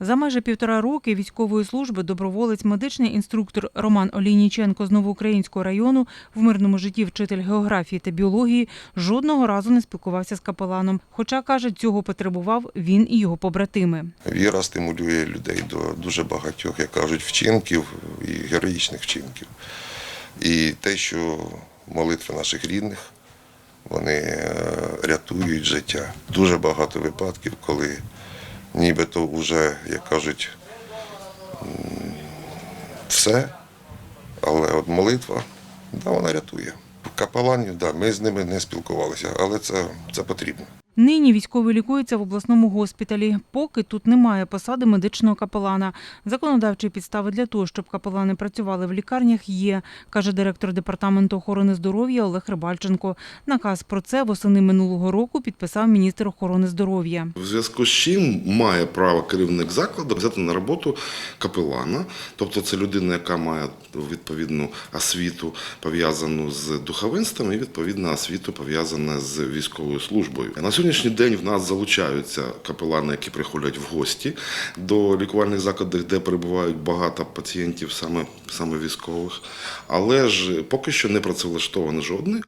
За майже півтора роки військової служби доброволець медичний інструктор Роман Олійніченко з Новоукраїнського району в мирному житті вчитель географії та біології жодного разу не спілкувався з капеланом. Хоча каже, цього потребував він і його побратими. Віра стимулює людей до дуже багатьох, як кажуть, вчинків і героїчних вчинків. І те, що молитви наших рідних, вони е, рятують життя. Дуже багато випадків, коли нібито вже, як кажуть, все, але от молитва, да, вона рятує. Капеланів, да, ми з ними не спілкувалися, але це, це потрібно. Нині військовий лікується в обласному госпіталі. Поки тут немає посади медичного капелана. Законодавчі підстави для того, щоб капелани працювали в лікарнях, є, каже директор департаменту охорони здоров'я Олег Рибальченко. Наказ про це восени минулого року підписав міністр охорони здоров'я. В зв'язку з чим має право керівник закладу взяти на роботу капелана, тобто це людина, яка має відповідну освіту пов'язану з духовенством і відповідну освіту пов'язану з військовою службою. На сьогоднішній день в нас залучаються капелани, які приходять в гості до лікувальних закладів, де перебувають багато пацієнтів, саме, саме військових, але ж поки що не працевлаштований жодний.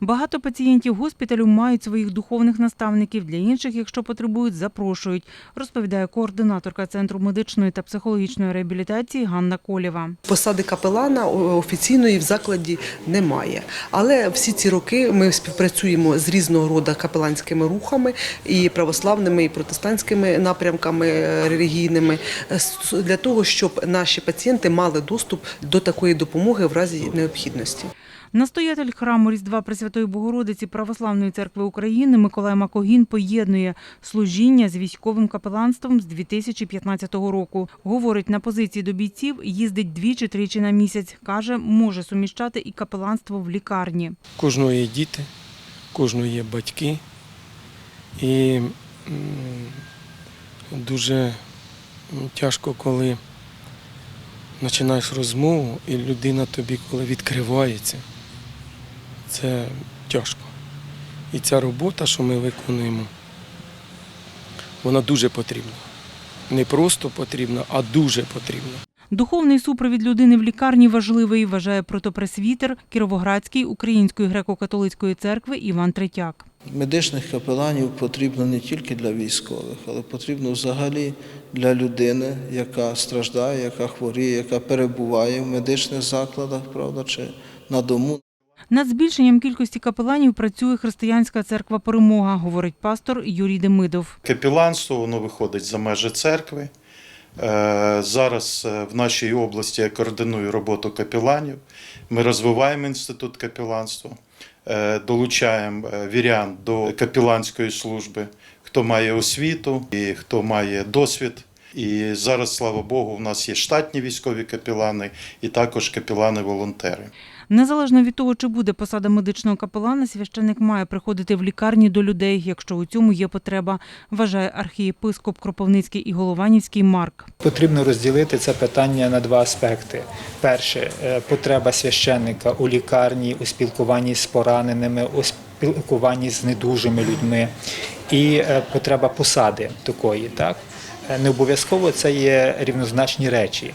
Багато пацієнтів госпіталю мають своїх духовних наставників. Для інших, якщо потребують, запрошують, розповідає координаторка Центру медичної та психологічної реабілітації Ганна Колєва. Посади капелана офіційної в закладі немає. Але всі ці роки ми співпрацюємо з різного роду капеланськими рухами і православними, і протестантськими напрямками е, релігійними е, для того, щоб наші пацієнти мали доступ до такої допомоги в разі необхідності. Настоятель храму Різдва Пресвятої Богородиці Православної церкви України Миколай Макогін поєднує служіння з військовим капеланством з 2015 року. Говорить, на позиції до бійців їздить двічі-тричі на місяць. Каже, може суміщати і капеланство в лікарні. Кожного є діти, кожного є батьки. І дуже тяжко, коли починаєш розмову, і людина тобі, коли відкривається, це тяжко. І ця робота, що ми виконуємо, вона дуже потрібна. Не просто потрібна, а дуже потрібна. Духовний супровід людини в лікарні важливий, вважає протопресвітер Кіровоградської Української греко-католицької церкви Іван Третяк. Медичних капеланів потрібно не тільки для військових, але потрібно взагалі для людини, яка страждає, яка хворіє, яка перебуває в медичних закладах, правда, чи на дому. Над збільшенням кількості капеланів працює християнська церква Перемога, говорить пастор Юрій Демидов. Капіланство воно виходить за межі церкви. Е, Зараз е, в нашій області я координую роботу капіланів. Ми розвиваємо інститут капіланства, е, долучаємо вірян до капіланської служби, хто має освіту і хто має досвід. І зараз, слава Богу, в нас є штатні військові капілани і також капілани-волонтери. Незалежно від того, чи буде посада медичного капелана, священик має приходити в лікарні до людей, якщо у цьому є потреба, вважає архієпископ Кропивницький і Голованівський Марк. Потрібно розділити це питання на два аспекти. Перше е, потреба священника у лікарні, у спілкуванні з пораненими, у спілкуванні з недужими людьми, і е, потреба посади такої. Так Е, не обов'язково це є рівнозначні речі.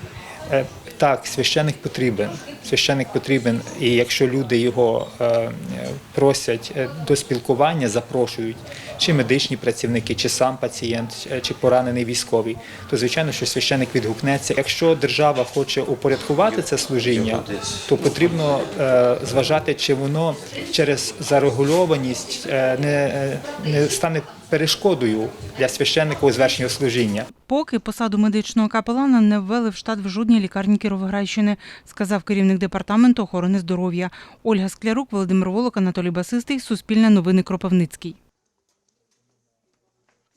Так, священик потрібен. Священик потрібен, і якщо люди його е, просять е, до спілкування, запрошують, чи медичні працівники, чи сам пацієнт, е, чи поранений військовий, то звичайно, що священик відгукнеться. Якщо держава хоче упорядкувати це служіння, то потрібно зважати, чи воно через зарегульованість не стане перешкодою для священника у звершенні служіння. Поки посаду медичного капелана не ввели в штат в жодній лікарні Кіровоградщини, сказав керівник департаменту охорони здоров'я. Ольга Склярук, Володимир Волок, Анатолій Басистий, Суспільне новини Кропивницький.